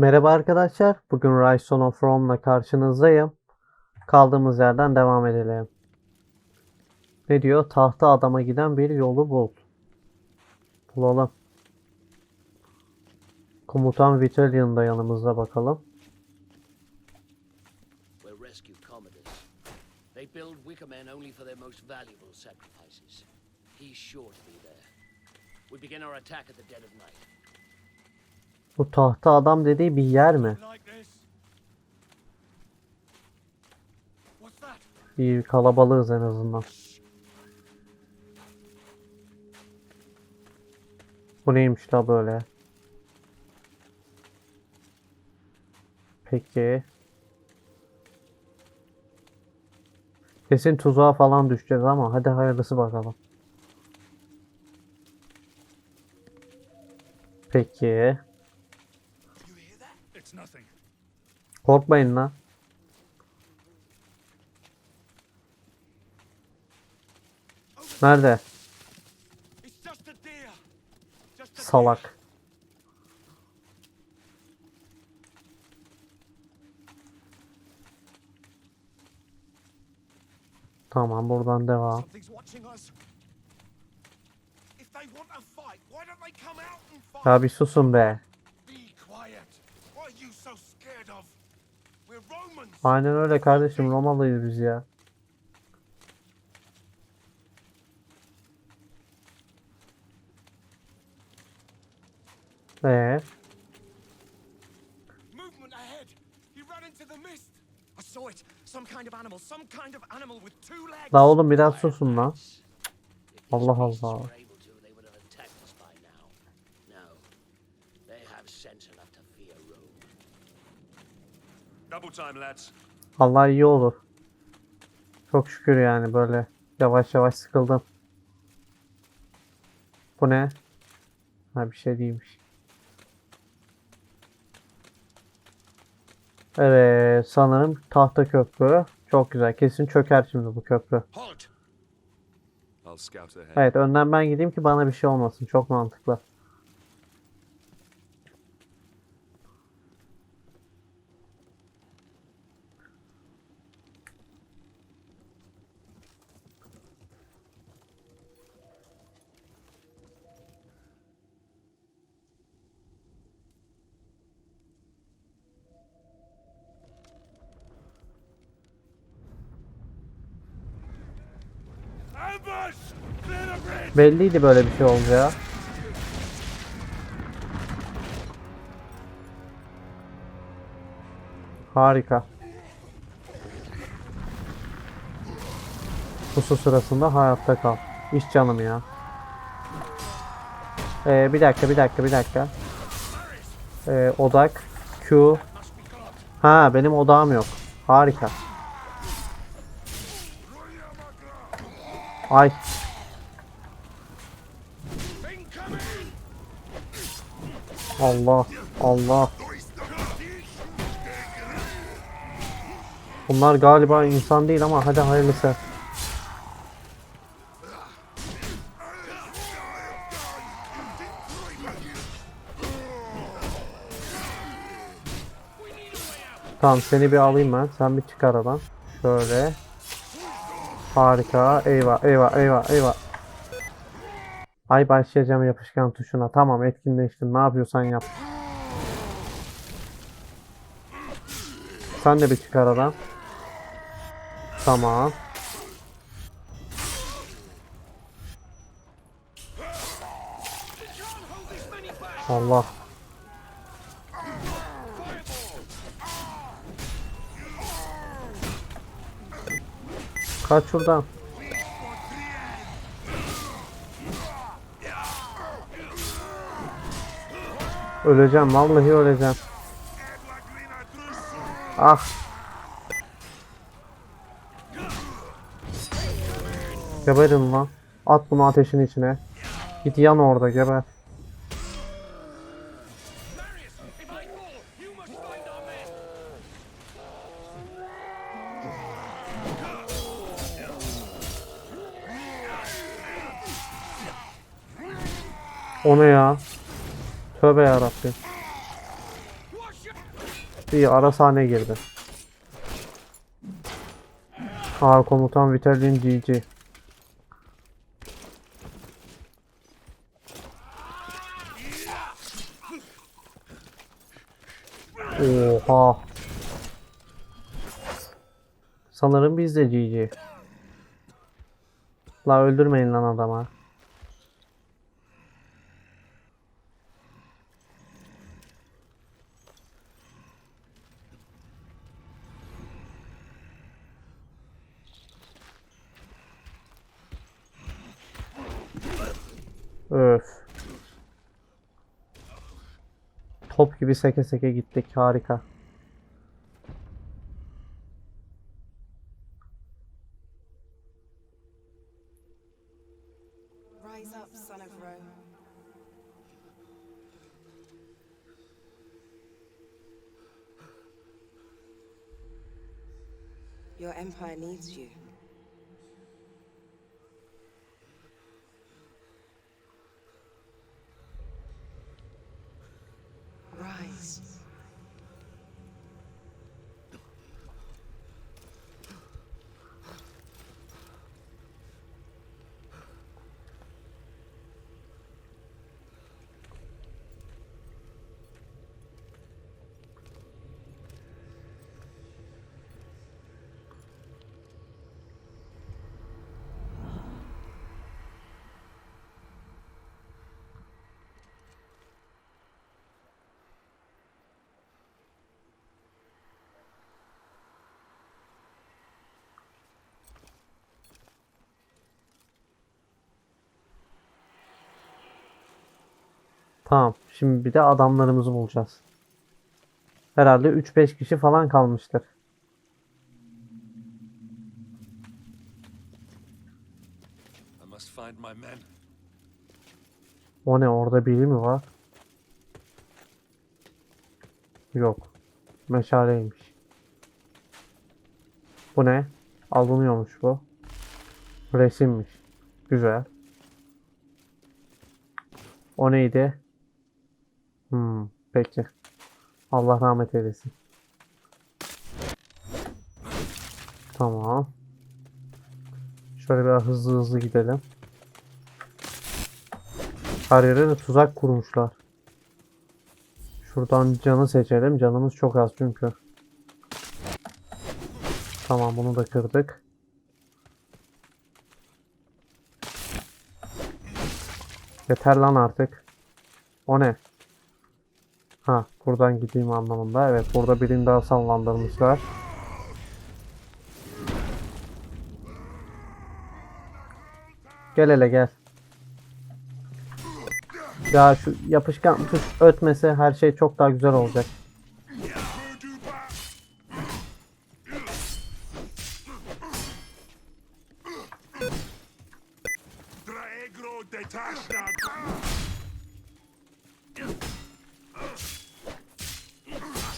Merhaba arkadaşlar. Bugün Rise of Rome'la karşınızdayım. Kaldığımız yerden devam edelim. Ne diyor? Tahta adama giden bir yolu bul. Bulalım. Komutan Vitalian da yanımızda bakalım. They build Wicker Men only for their most valuable sacrifices. He's sure to be there. We begin our attack at the dead of night. Bu tahta adam dediği bir yer mi? İyi kalabalığız en azından. Bu neymiş la böyle? Peki. Kesin tuzağa falan düşeceğiz ama hadi hayırlısı bakalım. Peki. Korkmayın lan. Nerede? Salak. Tamam buradan devam. Ya bir susun be. Aynen öyle kardeşim Romalıyız biz ya. Ee, Movement ahead. He ran into the mist. I saw it. Some kind of animal. Some kind of animal with two legs. la oğlum biraz susun lan. Allah Allah. Allah iyi olur. Çok şükür yani böyle yavaş yavaş sıkıldım. Bu ne? Ha bir şey değilmiş. Evet sanırım tahta köprü. Çok güzel. Kesin çöker şimdi bu köprü. Evet önden ben gideyim ki bana bir şey olmasın. Çok mantıklı. Belliydi böyle bir şey olacağı. Harika. Pusu sırasında hayatta kal. İş canım ya. Ee, bir dakika, bir dakika, bir dakika. Ee, odak. Q. Ha, benim odağım yok. Harika. Ay. Allah Allah. Bunlar galiba insan değil ama hadi hayırlısı. Tamam seni bir alayım ben. Sen bir çık aradan. Şöyle. Harika. Eyvah eyvah eyvah eyvah. Ay başlayacağım yapışkan tuşuna. Tamam etkinleştin. Ne yapıyorsan yap. Sen de bir çık aradan. Tamam. Allah. Kaç şuradan. Öleceğim vallahi öleceğim. Ah. Geberin lan. At bunu ateşin içine. Git yan orada geber. Tövbe yarabbim. İyi ara sahne girdi. Aa komutan Vitaly'in GG. Oha. Sanırım biz de GG. La öldürmeyin lan adama. Top gibi seke seke gittik. Harika. Tamam. Şimdi bir de adamlarımızı bulacağız. Herhalde 3-5 kişi falan kalmıştır. O ne orada biri mi var? Yok. Meşaleymiş. Bu ne? Alınıyormuş bu. Resimmiş. Güzel. O neydi? Hmm, peki. Allah rahmet eylesin. Tamam. Şöyle biraz hızlı hızlı gidelim. Her yere de tuzak kurmuşlar. Şuradan canı seçelim. Canımız çok az çünkü. Tamam bunu da kırdık. Yeter lan artık. O ne? Ha buradan gideyim anlamında. Evet burada birini daha sallandırmışlar. Gel hele gel. Ya şu yapışkan tuş ötmese her şey çok daha güzel olacak.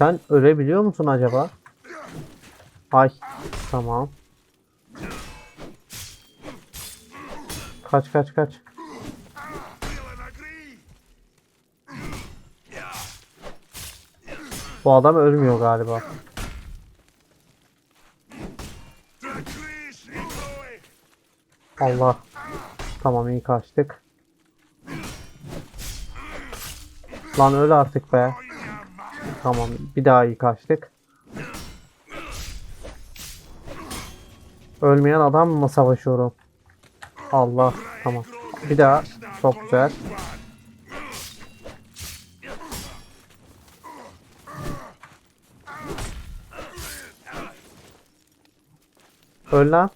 Sen ölebiliyor musun acaba? Ay tamam. Kaç kaç kaç. Bu adam ölmüyor galiba. Allah. Tamam iyi kaçtık. Lan öl artık be. Tamam bir daha iyi kaçtık. Ölmeyen adamla savaşıyorum. Allah tamam. Bir daha çok güzel. Öl lan.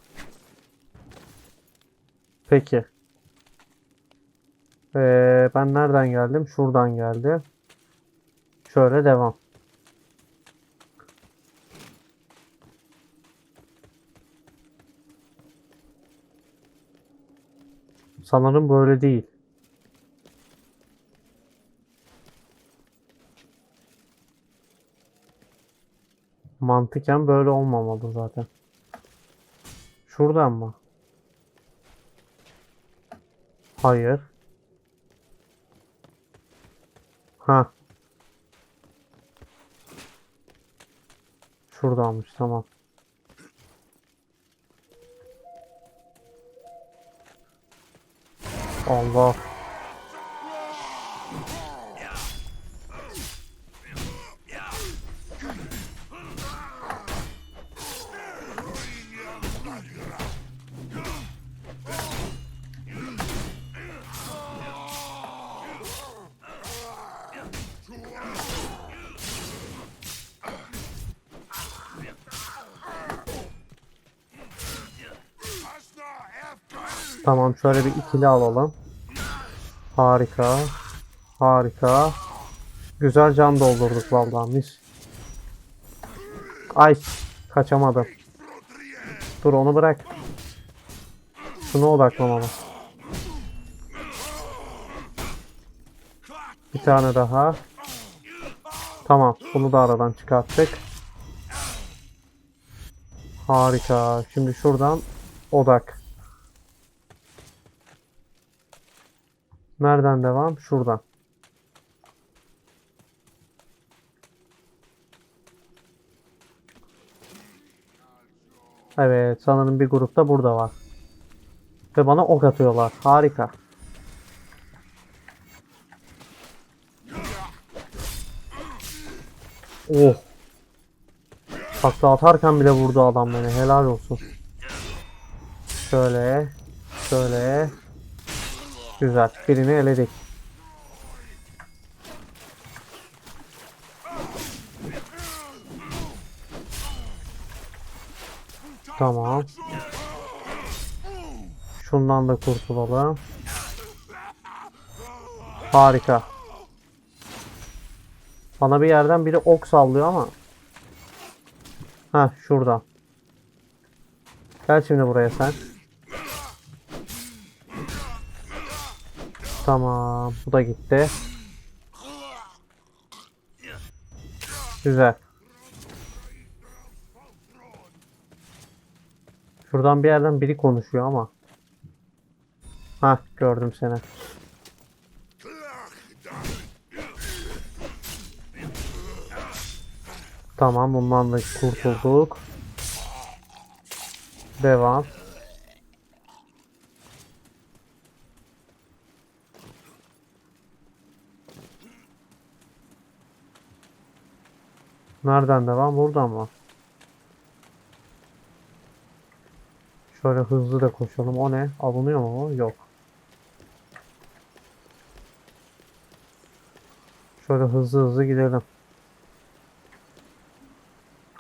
Peki. Ee, ben nereden geldim? Şuradan geldim. Şöyle devam. Sanırım böyle değil. Mantıken böyle olmamalı zaten. Şuradan mı? Hayır. Ha. Şuradanmış tamam. Allah. Tamam şöyle bir ikili alalım. Harika. Harika. Güzel can doldurduk vallahi mis. Ay kaçamadım. Dur onu bırak. Şuna odaklanalım. Bir tane daha. Tamam bunu da aradan çıkarttık. Harika. Şimdi şuradan odak. Nereden devam? Şuradan. Evet, sanırım bir grupta burada var. Ve bana ok atıyorlar. Harika. Oh. Takla atarken bile vurdu adam beni. Helal olsun. Şöyle. Şöyle. Güzel. Birini eledik. Tamam. Şundan da kurtulalım. Harika. Bana bir yerden biri ok sallıyor ama. Ha şuradan. Gel şimdi buraya sen. Tamam. Bu da gitti. Güzel. Şuradan bir yerden biri konuşuyor ama. Ha gördüm seni. Tamam bundan da kurtulduk. Devam. Nereden devam? Buradan mı? Şöyle hızlı da koşalım. O ne? Alınıyor mu? Yok. Şöyle hızlı hızlı gidelim.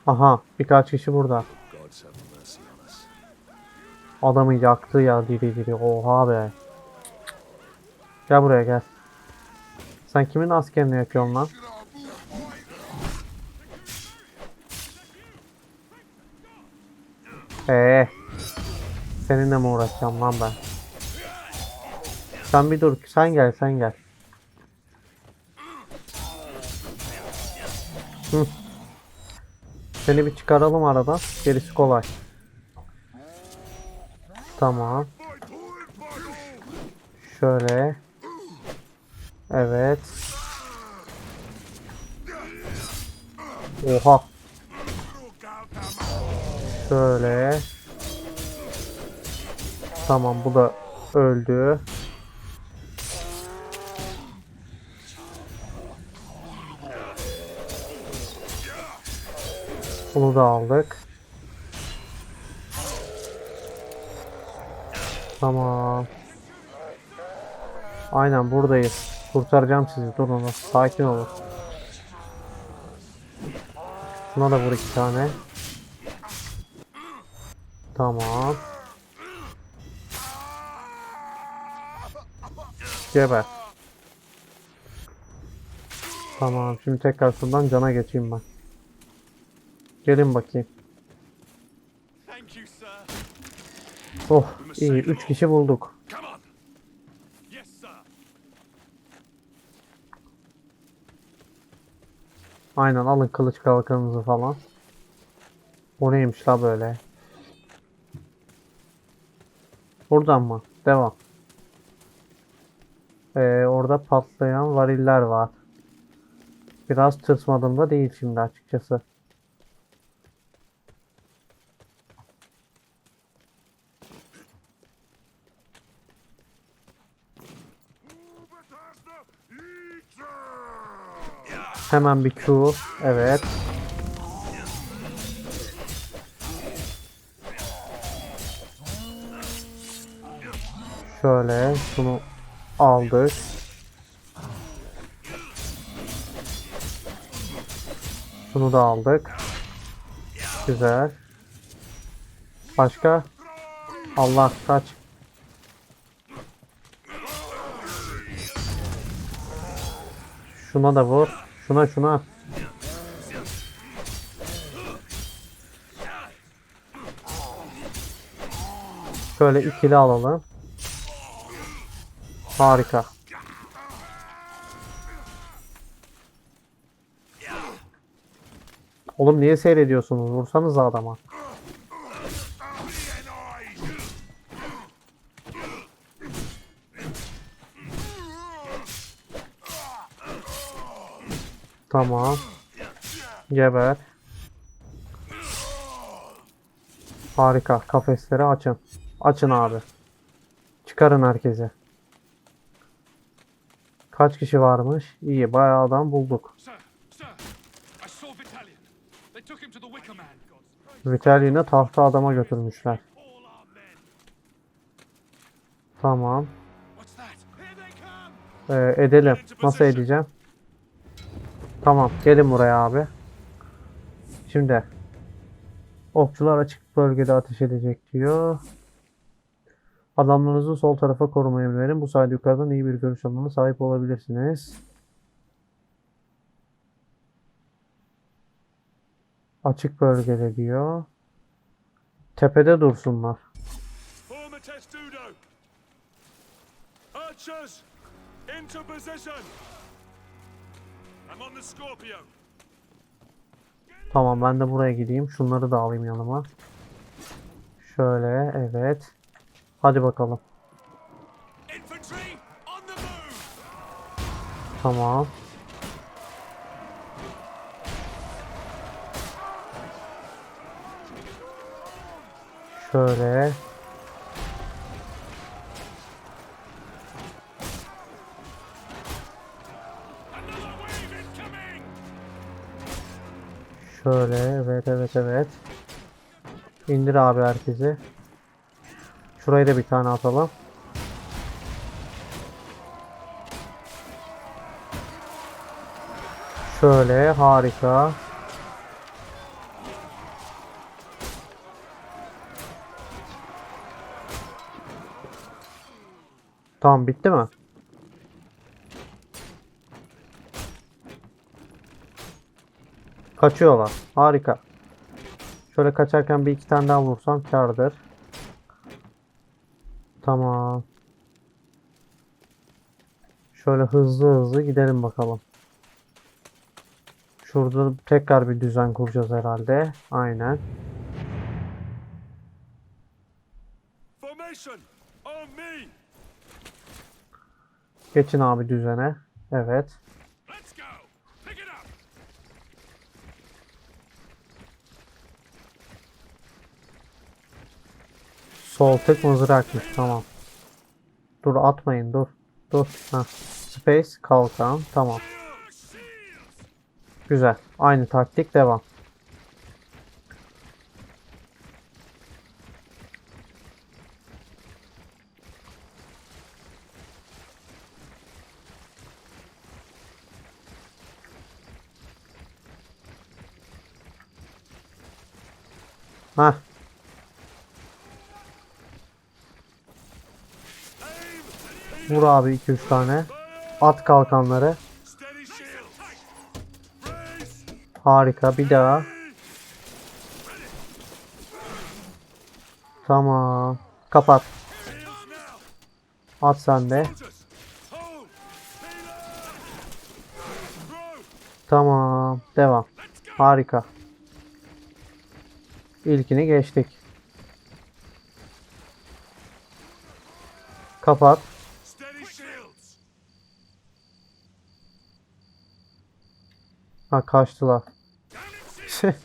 Aha, birkaç kişi burada. Adamı yaktı ya diri diri. Oha be. Gel buraya gel. Sen kimin askerini yakıyorsun lan? Ee, seninle mi uğraşacağım lan ben? Sen bir dur, sen gel, sen gel. Hı. Seni bir çıkaralım aradan, gerisi kolay. Tamam. Şöyle. Evet. Oha. Şöyle. Tamam bu da öldü. Bunu da aldık. Tamam. Aynen buradayız. Kurtaracağım sizi. Durun. Sakin olun. Şuna da vur iki tane. Tamam. Geber. Tamam. Şimdi tekrar şuradan cana geçeyim ben. Gelin bakayım. Oh iyi. Üç kişi bulduk. Aynen alın kılıç kalkanınızı falan. O neymiş la böyle? Buradan mı? Devam. Ee, orada patlayan variller var. Biraz tırsmadım da değil şimdi açıkçası. Hemen bir Q. Evet. Şöyle şunu aldık. Şunu da aldık. Güzel. Başka? Allah kaç. Şuna da vur. Şuna şuna. Şöyle ikili alalım. Harika. Oğlum niye seyrediyorsunuz? Vursanız adama. Tamam. Geber. Harika. Kafesleri açın. Açın abi. Çıkarın herkese. Kaç kişi varmış? İyi. Bayağı adam bulduk. Vitaly'ini tahta adama götürmüşler. Tamam. Ee, edelim. Nasıl edeceğim? Tamam. Gelin buraya abi. Şimdi. Okçular açık bölgede ateş edecek diyor. Adamlarınızı sol tarafa korumaya verin. Bu sayede yukarıdan iyi bir görüş alanına sahip olabilirsiniz. Açık bölgede diyor. Tepede dursunlar. Form a testudo. Archers, into position. I'm on the Scorpio. Tamam ben de buraya gideyim. Şunları da alayım yanıma. Şöyle evet. Hadi bakalım. Tamam. Şöyle. Şöyle evet evet evet. İndir abi herkesi. Şurayı da bir tane atalım. Şöyle harika. Tamam bitti mi? Kaçıyorlar. Harika. Şöyle kaçarken bir iki tane daha vursam kârdır. Tamam. Şöyle hızlı hızlı gidelim bakalım. Şurada tekrar bir düzen kuracağız herhalde. Aynen. Geçin abi düzene. Evet. Sol tık mızrakmış. Tamam. Dur atmayın dur. Dur. Heh. Space kalkan. Tamam. Güzel. Aynı taktik devam. Heh. Vur abi 2-3 tane. At kalkanları. Harika. Bir daha. Tamam. Kapat. At sen de. Tamam. Devam. Harika. İlkini geçtik. Kapat. Ha kaçtılar. Shields.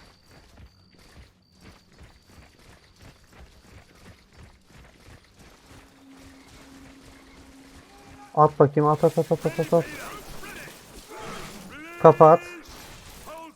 At bakayım at at at at at at. Kapat.